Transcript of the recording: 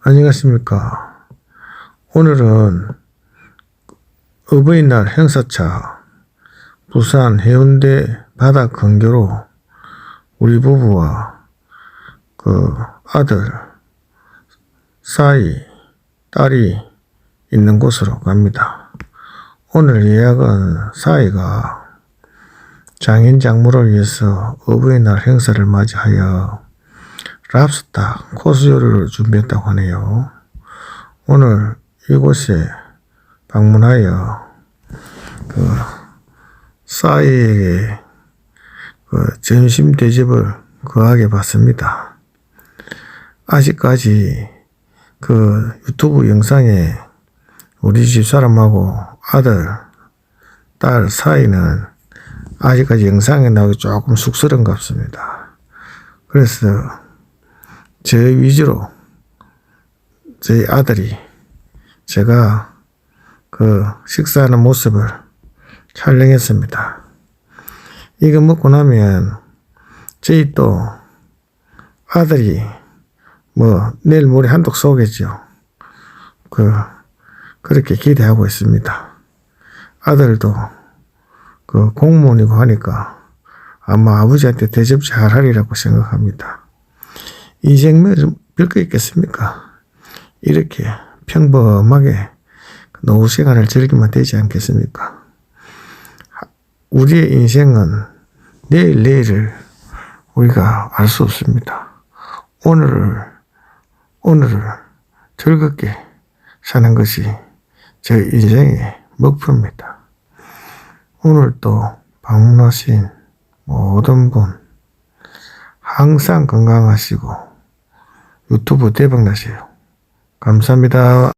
안녕하십니까. 오늘은 어버이날 행사차 부산 해운대 바다 근교로 우리 부부와 그 아들 사이 딸이 있는 곳으로 갑니다. 오늘 예약은 사이가 장인 장모를 위해서 어버이날 행사를 맞이하여 랍스타 코스 요리를 준비했다고 하네요. 오늘 이곳에 방문하여 그 싸이에게 그 점심 대접을 거하게 받습니다. 아직까지 그 유튜브 영상에 우리 집 사람하고 아들, 딸 사이는 아직까지 영상에 나오기 조금 쑥스러운 것 같습니다. 그래서 제 위주로 저희 아들이 제가 그 식사하는 모습을 촬영했습니다. 이거 먹고 나면 저희 또 아들이 뭐 내일 모레 한독 쏘겠죠. 그 그렇게 기대하고 있습니다. 아들도 그 공무원이고 하니까 아마 아버지한테 대접 잘 하리라고 생각합니다. 인생 별거 있겠습니까? 이렇게 평범하게 노후 시간을 즐기면 되지 않겠습니까? 우리의 인생은 내일 내일을 우리가 알 수 없습니다. 오늘을 오늘을 즐겁게 사는 것이 제 인생의 목표입니다. 오늘 또 방문하신 모든 분 항상 건강하시고 유튜브 대박 나세요. 감사합니다.